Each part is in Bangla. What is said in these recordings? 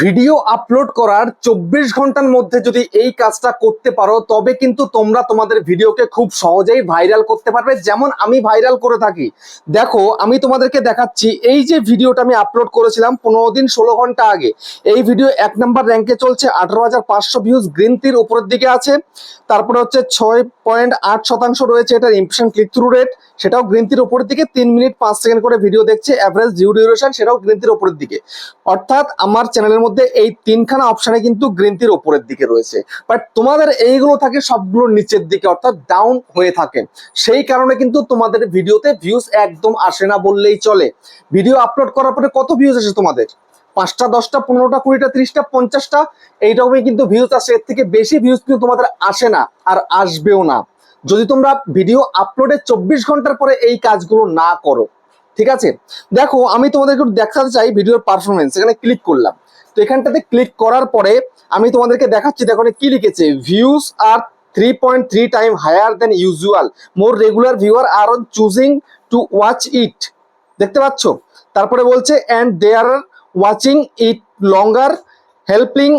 ভিডিও আপলোড করার চব্বিশ ঘণ্টার মধ্যে যদি এই কাজটা করতে পারো, তবে কিন্তু তোমরা তোমাদের ভিডিওকে খুব সহজেই ভাইরাল করতে পারবে। যেমন আমি ভাইরাল করে থাকি। দেখো, আমি তোমাদেরকে দেখাচ্ছি, এই যে ভিডিওটা আমি আপলোড করেছিলাম পনেরো দিন ষোলো ঘণ্টা আগে, এই ভিডিও এক নম্বর র্যাঙ্কে চলছে, আঠারো হাজার পাঁচশো ভিউজ গ্রিন টির উপরের দিকে আছে। তারপরে হচ্ছে ছয় পয়েন্ট আট শতাংশ রয়েছে এটার ইমপ্রেশন ক্লিক থ্রু রেট সেটাও গ্রিন টির উপরের দিকে। তিন মিনিট পাঁচ সেকেন্ড করে ভিডিও দেখছে অ্যাভারেজ ভিউ ডিউরেশন সেটাও গ্রিন টির উপরের দিকে। অর্থাৎ আমার চ্যানেলের মধ্যে এই তিনখানা অপশনে কিন্তু গ্রিন টির উপরের দিকে রয়েছে। বাট তোমাদের এইগুলো থাকে, সবগুলো নিচের দিকে, অর্থাৎ ডাউন হয়ে থাকে। সেই কারণে কিন্তু তোমাদের ভিডিওতে ভিউজ একদম আসে না বললেই চলে। ভিডিও আপলোড করার পরে কত ভিউজ আসে তোমাদের? পাঁচটা, দশটা, পনেরোটা, কুড়িটা, ত্রিশটা, পঞ্চাশটা, এইরকমই কিন্তু ভিউজ আসে। এর থেকে বেশি ভিউজ কিন্তু তোমাদের আসে না, আর আসবেও না। যদি তোমরা ভিডিও আপলোডের চব্বিশ ঘণ্টার পরে এই কাজগুলো না করো, ঠিক আছে? দেখো, আমি তোমাদেরকে একটু দেখাতে চাই ভিডিওর পারফরমেন্স এখানে ক্লিক করলাম। তো এখানটাতে ক্লিক করার পরে আমি তোমাদেরকে দেখাচ্ছি দেখো কি লিখেছে views are three point three time higher than usual more regular viewer are on choosing to watch it দেখতে পাচ্ছ? তারপরে বলছে and they are watching it longer helping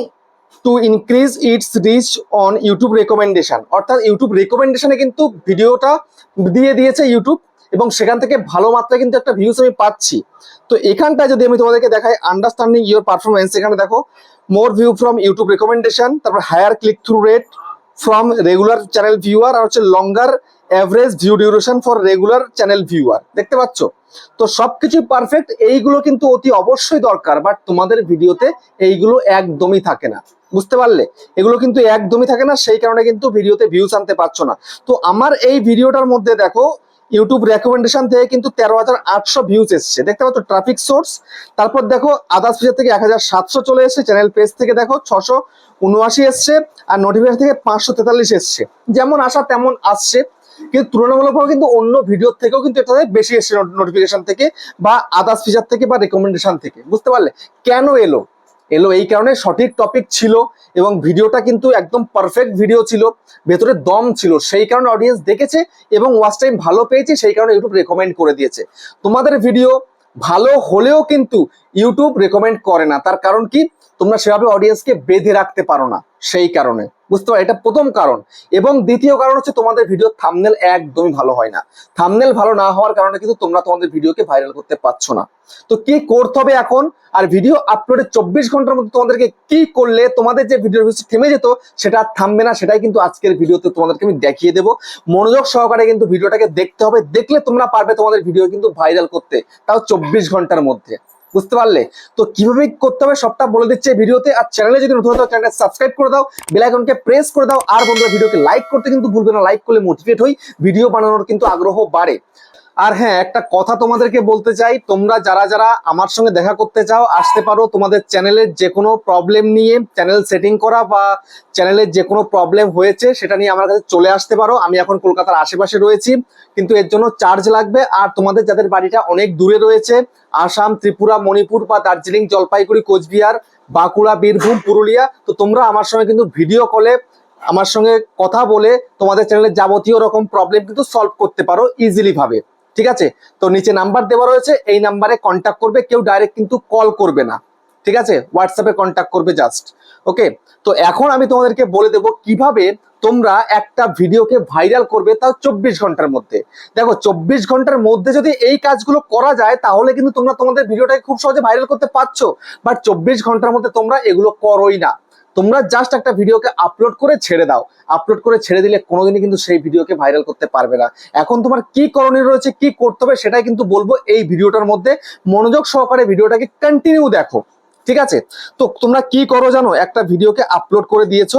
to increase its reach on YouTube recommendation অর্থাৎ ইউটিউব রেকমেন্ডেশনে কিন্তু ভিডিওটা দিয়ে দিয়েছে ইউটিউব এবং সেখান থেকে ভালো মাত্রায় কিন্তু একটা ভিউজ আমি পাচ্ছি। তো এখানটা যদি আমি তোমাদেরকে দেখাই আন্ডারস্ট্যান্ডিং ইউর পারফরমেন্স এখানে দেখো more view from YouTube recommendation তারপর higher click through rate from regular channel viewer আর হচ্ছে longer average view duration for regular channel viewer দেখতে পাচ্ছ? তো সবকিছু পারফেক্ট এইগুলো কিন্তু অতি অবশ্যই দরকার বাট তোমাদের ভিডিওতে এইগুলো একদমই থাকে না। বুঝতে পারলে? এগুলো কিন্তু একদমই থাকে না, সেই কারণে কিন্তু ভিডিওতে ভিউজ আনতে পারছ না। তো আমার এই ভিডিওটার মধ্যে দেখো ইউটিউব রেকমেন্ডেশন থেকে কিন্তু তেরো হাজার আটশো ভিউজ এসছে। দেখতে পাচ্ছ ট্রাফিক সোর্স তারপর দেখো আদার্স পেজের থেকে এক হাজার সাতশো চলে এসছে চ্যানেল পেজ থেকে দেখো, ছশো উনআশি এসছে, আর নোটিফিকেশন থেকে পাঁচশো তেতাল্লিশ এসছে। যেমন আসা তেমন আসছে। কিন্তু তুলনামূলকভাবে কিন্তু অন্য ভিডিওর থেকেও কিন্তু এটাতে বেশি এসছে নোটিফিকেশন থেকে বা আদার্স ফিচার থেকে বা রেকমেন্ডেশন থেকে। বুঝতে পারলে? কেন এলো? এলো এই কারণে সঠিক টপিক ছিল এবং ভিডিওটা কিন্তু একদম পারফেক্ট ভিডিও ছিল, ভেতরে দম ছিল, সেই কারণে অডিয়েন্স দেখেছে এবং ওয়াচ টাইম ভালো পেয়েছে, সেই কারণে ইউটিউব রেকমেন্ড করে দিয়েছে। তোমাদের ভিডিও ভালো হলেও কিন্তু ইউটিউব রেকমেন্ড করে না। তার কারণ কি? তোমরা সেভাবে অডিয়েন্সকে বেঁধে রাখতে পারো না, সেই কারণে। বুঝতে পারো এটা প্রথম কারণ। এবং দ্বিতীয় কারণ হচ্ছে তোমাদের ভিডিও থামনেল একদমই ভালো হয় না। থামনেল ভালো না হওয়ার কারণে কিন্তু তোমরা তোমাদের ভিডিওকে ভাইরাল করতে পারছ না। তো কি করতে হবে এখন? আর ভিডিও আপলোডের চব্বিশ ঘণ্টার মধ্যে তোমাদেরকে কি করলে তোমাদের যে ভিডিও থেমে যেত, সেটা থামবে না, সেটাই কিন্তু আজকের ভিডিওতে তোমাদেরকে আমি দেখিয়ে দেবো। মনোযোগ সহকারে কিন্তু ভিডিওটাকে দেখতে হবে। দেখলে তোমরা পারবে তোমাদের ভিডিও কিন্তু ভাইরাল করতে। তাও চব্বিশ ঘণ্টার মধ্যে। বুঝতে পারলে? তো কীভাবে করতে হবে সবটা বলে দিচ্ছে ভিডিওতে। আর চ্যানেলে যদি নতুন হতো চ্যানেলটা সাবস্ক্রাইব করে দাও বেল আইকনকে প্রেস করে দাও। আর বন্ধুরা, ভিডিওকে লাইক করতে কিন্তু ভুলবে না। লাইক করলে মোটিভেট হই ভিডিও বানানোর কিন্তু আগ্রহ বাড়ে। আর হ্যাঁ একটা কথা তোমাদেরকে বলতে চাই, তোমরা যারা যারা আমার সঙ্গে দেখা করতে চাও, আসতে পারো তোমাদের চ্যানেলের যে কোনো প্রবলেম নিয়ে চ্যানেল সেটিং করা বা চ্যানেলের যে কোনো প্রবলেম হয়েছে, সেটা নিয়ে আমার কাছে চলে আসতে পারো। আমি এখন কলকাতার আশেপাশে রয়েছি, কিন্তু এর জন্য চার্জ লাগবে। আর তোমাদের যাদের বাড়িটা অনেক দূরে রয়েছে, আসাম, ত্রিপুরা, মণিপুর বা দার্জিলিং, জলপাইগুড়ি, কোচবিহার, বাঁকুড়া, বীরভূম, পুরুলিয়া, তো তোমরা আমার সঙ্গে কিন্তু ভিডিও কলে আমার সঙ্গে কথা বলে তোমাদের চ্যানেলের যাবতীয় রকম প্রবলেম কিন্তু সলভ করতে পারো ইজিলি ভাবে। ঠিক আছে? তো নিচে নাম্বার দেওয়া রয়েছে, এই নাম্বারে কন্ট্যাক্ট করবে, কেউ ডাইরেক্ট কিন্তু কল করবে না। ঠিক আছে? হোয়াটসঅ্যাপে কন্ট্যাক্ট করবে জাস্ট ওকে তো এখন আমি তোমাদেরকে বলে দেবো কীভাবে তোমরা একটা ভিডিওকে ভাইরাল করবে তাও চব্বিশ ঘণ্টার মধ্যে। দেখো, চব্বিশ ঘণ্টার মধ্যে যদি এই কাজগুলো করা যায়, তাহলে কিন্তু তোমরা তোমাদের ভিডিওটাকে খুব সহজে ভাইরাল করতে পারছ। বাট চব্বিশ ঘণ্টার মধ্যে তোমরা এগুলো করোই না। তোমরা জাস্ট একটা ভিডিওকে আপলোড করে ছেড়ে দাও। আপলোড করে ছেড়ে দিলে কোনোদিনই কিন্তু সেই ভিডিওকে ভাইরাল করতে পারবে না। এখন তোমার কি করণীয় রয়েছে, কি করতে হবে সেটাই কিন্তু বলব এই ভিডিওটার মধ্যে। মনোযোগ সহকারে ভিডিওটাকে কন্টিনিউ দেখো। ঠিক আছে? তো তোমরা কি করো জানো? একটা ভিডিওকে আপলোড করে দিয়েছ।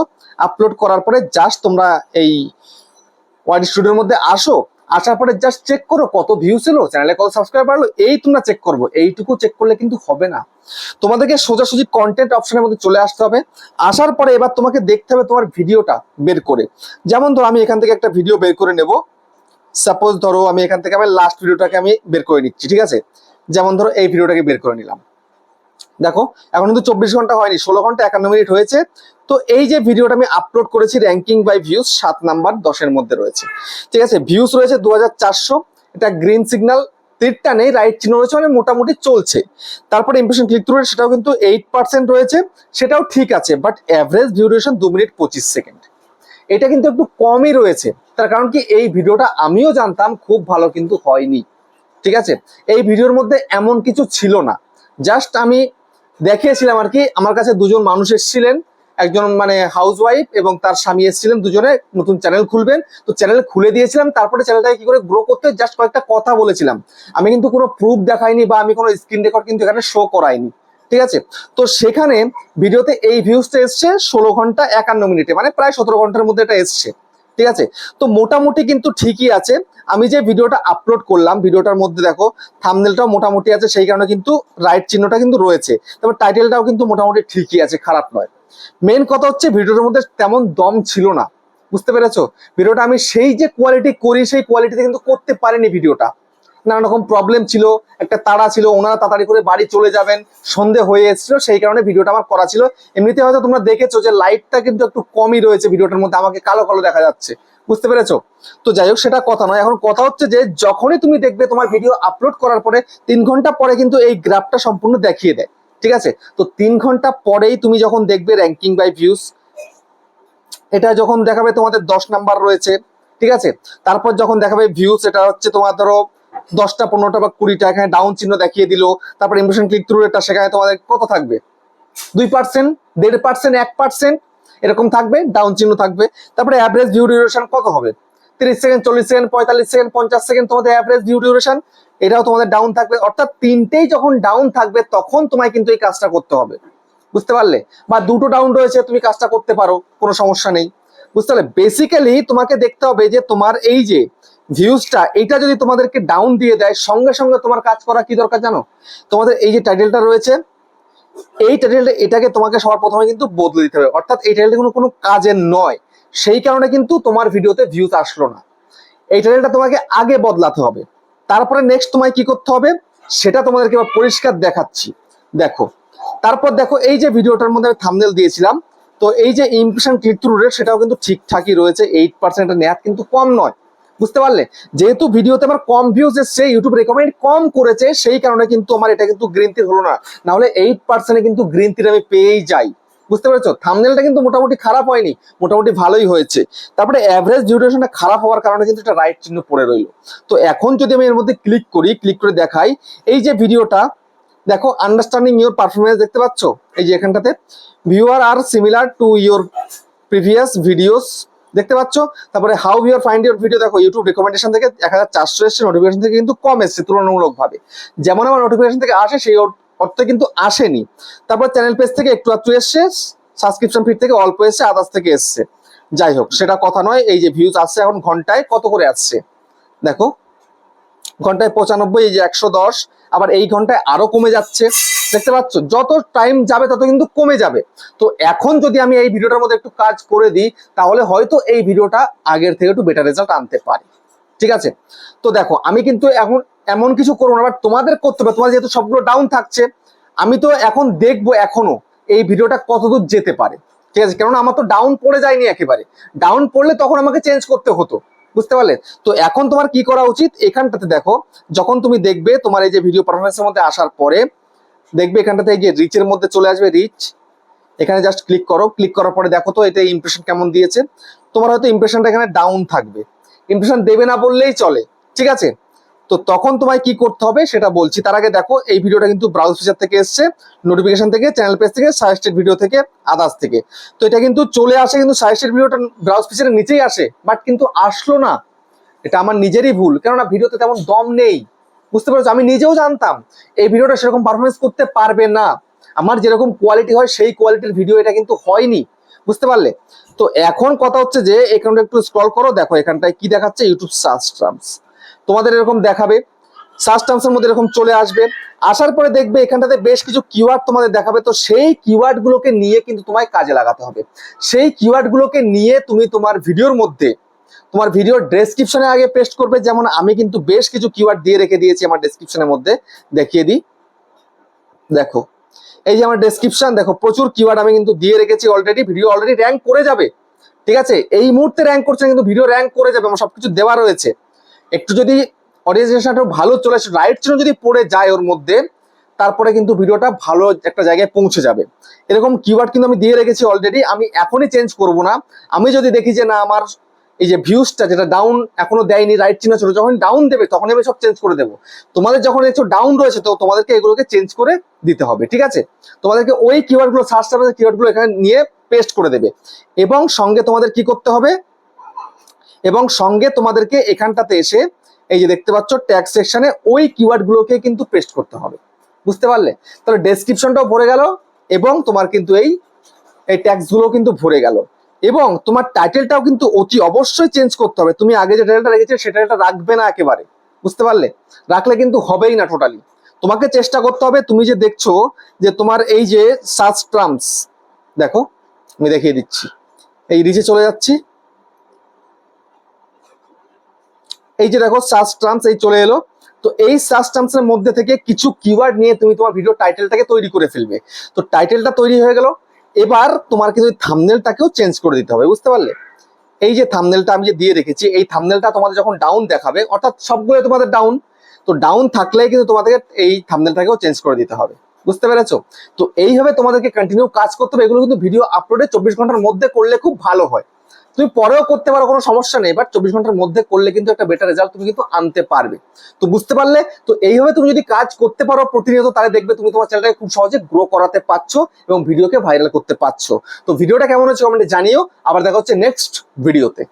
আপলোড করার পরে জাস্ট তোমরা এই ওয়াইড স্টুডিওর মধ্যে আসো, আসার পরে জাস্ট চেক করো কত ভিউ ছিল চ্যানেলে কত সাবস্ক্রাইব বাড়লো, এই তোমরা চেক করব, এইটুকু চেক করলে কিন্তু হবে না। তোমাদেরকে সোজাসুজি কন্টেন্ট অপশনের মধ্যে চলে আসতে হবে, আসার পরে এবার তোমাকে দেখতে হবে তোমার ভিডিওটা বের করে। যেমন ধরো আমি এখান থেকে একটা ভিডিও বের করে নেব। সাপোজ ধরো আমি এখান থেকে আমি লাস্ট ভিডিওটাকে আমি বের করে নিচ্ছি, ঠিক আছে? যেমন ধরো এই ভিডিওটাকে বের করে নিলাম। দেখো, এখন কিন্তু চব্বিশ ঘণ্টা হয়নি, ষোলো ঘণ্টা একান্ন মিনিট হয়েছে। তো এই যে ভিডিওটা আমি আপলোড করেছি র্যাঙ্কিং বাই ভিউজ সাত নাম্বার দশের মধ্যে রয়েছে। ঠিক আছে ভিউজ রয়েছে দু হাজার চারশো, এটা গ্রিন সিগন্যাল তীরটা নেই রাইট চিহ্ন রয়েছে মানে মোটামুটি চলছে। তারপরে ইমপ্রেশন ক্লিক থ্রু সেটাও কিন্তু এইট পার্সেন্ট রয়েছে, সেটাও ঠিক আছে বাট অ্যাভারেজ ডিউরেশন দু মিনিট পঁচিশ সেকেন্ড এটা কিন্তু একটু কমই রয়েছে, তার কারণ কি, এই ভিডিওটা আমিও জানতাম, খুব ভালো কিন্তু হয়নি। ঠিক আছে, এই ভিডিওর মধ্যে এমন কিছু ছিল না। জাস্ট আমি দেখিয়েছিলাম আর কি, আমার কাছে দুজন মানুষ এসেছিলেন, একজন মানে হাউস ওয়াইফ এবং তার স্বামী এসেছিলেন, দুজনে নতুন চ্যানেল খুলবেন। তো চ্যানেল খুলে দিয়েছিলাম, তারপরে চ্যানেলটাকে কি করে গ্রো করতে জাস্ট কয়েকটা কথা বলেছিলাম। আমি কিন্তু কোনো প্রুফ দেখাইনি বা আমি কোনো স্ক্রিন রেকর্ড কিন্তু এখানে শো করাইনি, ঠিক আছে? তো সেখানে ভিডিওতে এই ভিউজটা এসছে ষোলো ঘণ্টা একান্ন মিনিটে মানে প্রায় সতেরো ঘণ্টার মধ্যে এটা এসছে। ঠিক আছে? তো মোটামুটি কিন্তু ঠিকই আছে। আমি যে ভিডিওটা আপলোড করলাম, ভিডিওটার মধ্যে দেখো থামনেলটাও মোটামুটি আছে, সেই কারণে কিন্তু রাইট চিহ্নটা কিন্তু রয়েছে। তারপর টাইটেলটাও কিন্তু মোটামুটি ঠিকই আছে, খারাপ নয়। মেন কথা হচ্ছে ভিডিওটার মধ্যে তেমন দম ছিল না। বুঝতে পেরেছ? ভিডিওটা আমি সেই যে কোয়ালিটি করি, সেই কোয়ালিটিতে কিন্তু করতে পারিনি ভিডিওটা। নানা রকম প্রবলেম ছিল, একটা তাড়া ছিল, ওনারা তাড়াতাড়ি করে বাড়ি চলে যাবেন, সন্ধে হয়ে এসেছিল, সেই কারণে ভিডিওটা আমার করা ছিল। এমনিতে হয়তো তোমরা দেখেছ যে লাইটটা কিন্তু একটু কমই রয়েছে ভিডিওটার মধ্যে, আমাকে কালো কালো দেখা যাচ্ছে। বুঝতে পেরেছ? তো যাই হোক, সেটা কথা নয়। এখন কথা হচ্ছে যে, যখনই তুমি দেখবে তোমার ভিডিও আপলোড করার পরে, তিন ঘণ্টা পরে কিন্তু এই গ্রাফটা সম্পূর্ণ দেখিয়ে দেয়। ঠিক আছে? তো তিন ঘণ্টা পরেই তুমি যখন দেখবে র্যাঙ্কিং বাই ভিউজ এটা যখন দেখাবে তোমাদের দশ নাম্বার রয়েছে। ঠিক আছে? তারপর যখন দেখাবে ভিউজ এটা হচ্ছে তোমার ধরো দশটা, পনেরোটা বা কুড়িটা এখানে ডাউন চিহ্ন দেখিয়ে দিল। তারপর ইমপ্রেশন ক্লিক থ্রু এটা সেখানে তোমাদের কত থাকবে? দুই পার্সেন্ট দেড় পার্সেন্ট এক পার্সেন্ট এরকম থাকবে ডাউন চিহ্ন থাকবে। তারপরে অ্যাভারেজ ভিউ ডিউরেশন কত হবে? তিরিশ সেকেন্ড, চল্লিশ সেকেন্ড, পঁয়তাল্লিশ সেকেন্ড, পঞ্চাশ সেকেন্ড, তোমাদের অ্যাভারেজ ভিউ ডিউরেশন এটাও তোমাদের ডাউন থাকবে। অর্থাৎ তিনটেই যখন ডাউন থাকবে, তখন তোমায় কিন্তু এই কাজটা করতে হবে। বুঝতে পারলে? বা দুটো ডাউন রয়েছে, তুমি কাজটা করতে পারো, কোনো সমস্যা নেই। বুঝতে পারলে? বেসিক্যালি তোমাকে দেখতে হবে যে তোমার এই যে ভিউজটা এটা যদি তোমাদেরকে ডাউন দিয়ে দেয়, সঙ্গে সঙ্গে তোমার কাজ করা কি দরকার জানো? তোমাদের এই যে টাইটেলটা রয়েছে, এই টাইটেলটা এটাকে তোমাকে সবার প্রথমে কিন্তু বদলে দিতে হবে। অর্থাৎ এই টাইটেলটা কোনো কোনো কাজের নয়। সেই কারণে কিন্তু তোমার ভিডিওতে ভিউজ আসলো না। এই টাইটেলটা তোমাকে আগে বদলাতে হবে। তারপরে নেক্সট তোমায় কি করতে হবে? সেটা তোমাদেরকে এবার পরিষ্কার দেখাচ্ছি। দেখো, তারপর দেখো, এই যে ভিডিওটার মধ্যে আমি থামনেল দিয়েছিলাম। তো এই যে ইমপ্রেশন ক্লিক থ্রু রেট সেটাও কিন্তু ঠিকঠাকই রয়েছে। এইট পার্সেন্ট নেট কিন্তু কম নয়। বুঝতে পারলে? যেহেতু ভিডিওতে আমার কম ভিউজ এসছে ইউটিউব রেকমেন্ড কম করেছে, সেই কারণে কিন্তু আমার এটা কিন্তু গ্রিন হলো না। না হলে এইট পার্সেন্টে কিন্তু গ্রিন আমি পেয়েই যাই। বুঝতে পেরেছ? থামনেলটা কিন্তু মোটামুটি খারাপ হয়নি, মোটামুটি ভালোই হয়েছে। তারপরে অ্যাভারেজ ডিউরেশনটা খারাপ হওয়ার কারণে কিন্তু এটা রাইট চিহ্ন পড়ে রইল। তো এখন যদি আমি এর মধ্যে ক্লিক করি ক্লিক করে দেখাই, এই যে ভিডিওটা, দেখো আন্ডারস্ট্যান্ডিং ইউর পারফরমেন্স দেখতে পাচ্ছ? এই যে এখানটাতে। Viewer are similar to your previous videos দেখতে পাচ্ছ? তারপরে how your find your video দেখো ইউটিউব রেকমেন্ডেশন থেকে এক হাজার চারশো এসছে নোটিফিকেশন থেকে কিন্তু কম এসছে তুলনামূলকভাবে। যেমন আমার নোটিফিকেশন থেকে আসে, সেই অর্থে কিন্তু আসেনি। তারপর চ্যানেল পেজ থেকে একটু আধটু এসছে সাবস্ক্রিপশন ফিড থেকে অল্প এসছে আদার্স থেকে এসছে। যাই হোক, সেটা কথা নয়, এই যে ভিউজ আসছে এখন ঘন্টায় কত করে আসছে? দেখো। ঘন্টায় পঁচানব্বই, এই যে একশো দশ, আবার এই ঘন্টায় আরও কমে যাচ্ছে। দেখতে পাচ্ছ, যত টাইম যাবে তত কিন্তু কমে যাবে। তো এখন যদি আমি এই ভিডিওটার মধ্যে একটু কাজ করে দিই, তাহলে হয়তো এই ভিডিওটা আগের থেকে একটু বেটার রেজাল্ট আনতে পারি। ঠিক আছে? তো দেখো, আমি কিন্তু এখন এমন কিছু করব না বাট তোমাদের করতে হবে। তোমার যেহেতু সবগুলো ডাউন থাকছে, আমি তো এখন দেখব এখনও এই ভিডিওটা কতদূর যেতে পারে। ঠিক আছে? কেননা আমার তো ডাউন পড়ে যায়নি একেবারে। ডাউন পড়লে তখন আমাকে চেঞ্জ করতে হতো। বুঝতে পারলে? তো এখন তোমার কি করা উচিত? এখানটাতে দেখো, যখন তুমি দেখবে তোমার এই যে ভিডিও পারফরমেন্সের মধ্যে আসার পরে, দেখবে এখানটাতে গিয়ে রিচের মধ্যে চলে আসবে রিচ এখানে জাস্ট ক্লিক করো ক্লিক করার পরে দেখো তো এটা ইমপ্রেশন কেমন দিয়েছে। তোমার হয়তো ইমপ্রেশনটা এখানে ডাউন থাকবে। ইমপ্রেশন দেবে না বললেই চলে, ঠিক আছে? তো তখন তোমায় কি করতে হবে সেটা বলছি। তার আগে দেখো, এই ভিডিওটা কিন্তু ব্রাউজ ফিচার থেকে এসছে নোটিফিকেশন থেকে চ্যানেল পেজ থেকে সাজেস্টেড ভিডিও থেকে আদার্স থেকে। তো এটা কিন্তু চলে আসে, কিন্তু সাজেস্টেড ভিডিওটা ব্রাউজ ফিচারের নিচেই আসে বাট কিন্তু আসলো না। এটা আমার নিজেরই ভুল, কেননা ভিডিওতে তেমন দম নেই। বুঝতে পারছ? আমি নিজেও জানতাম, এই ভিডিওটা সেরকম পারফরমেন্স করতে পারবে না। আমার যেরকম কোয়ালিটি হয়, সেই কোয়ালিটির ভিডিও এটা কিন্তু হয়নি। বুঝতে পারলে? তো এখন কথা হচ্ছে যে এখানটা একটু স্ক্রল করো, দেখো এখানটায় কি দেখাচ্ছে ইউটিউব টার্মস তোমাদের এরকম দেখাবে সার্চ টার্মসের মধ্যে এরকম চলে আসবে। আসার পরে দেখবে এখানটাতে বেশ কিছু কিওয়ার্ড তোমাদের দেখাবে। তো সেই কিওয়ার্ড গুলোকে নিয়ে কিন্তু তোমায় কাজে লাগাতে হবে। সেই কিওয়ার্ড গুলোকে নিয়ে তুমি তোমার ভিডিওর মধ্যে, তোমার ভিডিওর ডেসক্রিপশনে আগে পেস্ট করবে। যেমন আমি কিন্তু বেশ কিছু কিওয়ার্ড দিয়ে রেখে দিয়েছি আমার ডেসক্রিপশনের মধ্যে। দেখিয়ে দিই। দেখো, এই যে আমার ডেসক্রিপশন দেখো, প্রচুর কিওয়ার্ড আমি কিন্তু দিয়ে রেখেছি অলরেডি ভিডিও অলরেডি র্যাঙ্ক করে যাবে। ঠিক আছে? এই মুহূর্তে র্যাঙ্ক করছে কিন্তু ভিডিও র্যাঙ্ক করে যাবে। আমার সবকিছু দেওয়া রয়েছে। একটু যদি অডিয়েন্সটা ভালো চলে আসে রাইট চিহ্ন যদি পড়ে যায় ওর মধ্যে, তারপরে কিন্তু ভিডিওটা ভালো একটা জায়গায় পৌঁছে যাবে। এরকম কিওয়ার্ড কিন্তু আমি দিয়ে রেখেছি অলরেডি আমি এখনই চেঞ্জ করব না। আমি যদি দেখি যে না, আমার এই যে ভিউজটা যেটা ডাউন এখনও দেয়নি রাইট চিহ্ন ছিল যখন ডাউন দেবে তখন আমি সব চেঞ্জ করে দেবো। তোমাদের যখন একটু ডাউন রয়েছে, তো তোমাদেরকে এগুলোকে চেঞ্জ করে দিতে হবে, ঠিক আছে? তোমাদেরকে ওই কিওয়ার্ডগুলো সার্চ টার্মের কিওয়ার্ডগুলো এখানে নিয়ে পেস্ট করে দেবে। এবং সঙ্গে তোমাদের কি করতে হবে? এবং সঙ্গে তোমাদেরকে এখানটাতে এসে এই যে দেখতে পাচ্ছ ট্যাগ সেকশনে ওই কিওয়ার্ড গুলোকে কিন্তু পেস্ট করতে হবে। বুঝতে পারলে? তাহলে ডেসক্রিপশনটাও ভরে গেল এবং তোমার কিন্তু এই এই ট্যাক্সগুলো কিন্তু ভরে গেল। এবং তোমার টাইটেলটাও কিন্তু অতি অবশ্যই চেঞ্জ করতে হবে। তুমি আগে যে টাইটেলটা রেখেছো সেটা টাইটেলটা রাখবে না একেবারে। বুঝতে পারলে? রাখলে কিন্তু হবেই না টোটালি তোমাকে চেষ্টা করতে হবে, তুমি যে দেখছ যে তোমার এই যে সার্চ টার্মস দেখো, আমি দেখিয়ে দিচ্ছি। এই রিচে চলে যাচ্ছি। এই যে দেখো সার্চ টার্মস এই চলে এলো। তো এই সার্চ টার্মস এর মধ্যে থেকে কিছু কিওয়ার্ড নিয়ে তুমি তোমার ভিডিও টাইটেলটাকে তৈরি করে ফেলবে। তো টাইটেলটা তৈরি হয়ে গেল। এবার তোমার কিন্তু থামনেলটাকেও চেঞ্জ করে দিতে হবে, বুঝতে পারলে? এই যে থামনেলটা আমি যে দিয়ে রেখেছি, এই থামনেলটা তোমাদের যখন ডাউন দেখাবে, অর্থাৎ সবগুলো তোমাদের ডাউন তো ডাউন থাকলে কিন্তু তোমাদের এই থামনেলটাকেও চেঞ্জ করে দিতে হবে, বুঝতে পেরেছ? তো এইভাবে তোমাদেরকে কন্টিনিউ কাজ করতে হবে। এগুলো কিন্তু ভিডিও আপলোডে চব্বিশ ঘণ্টার মধ্যে করলে খুব ভালো হয়। তুমি পরেও করতে পারো, কোনো সমস্যা নেই বাট চব্বিশ ঘণ্টার মধ্যে করলে কিন্তু একটা বেটার রেজাল্ট তুমি কিন্তু আনতে পারবে। তো বুঝতে পারলে? তো এইভাবে তুমি যদি কাজ করতে পারো প্রতিনিয়ত, তাহলে দেখবে তুমি তোমার চ্যানেলটাকে খুব সহজে গ্রো করাতে পারছ এবং ভিডিওকে ভাইরাল করতে পারছ। তো ভিডিওটা কেমন হচ্ছে কমেন্টে জানিও। আবার দেখা হচ্ছে নেক্সট ভিডিওতে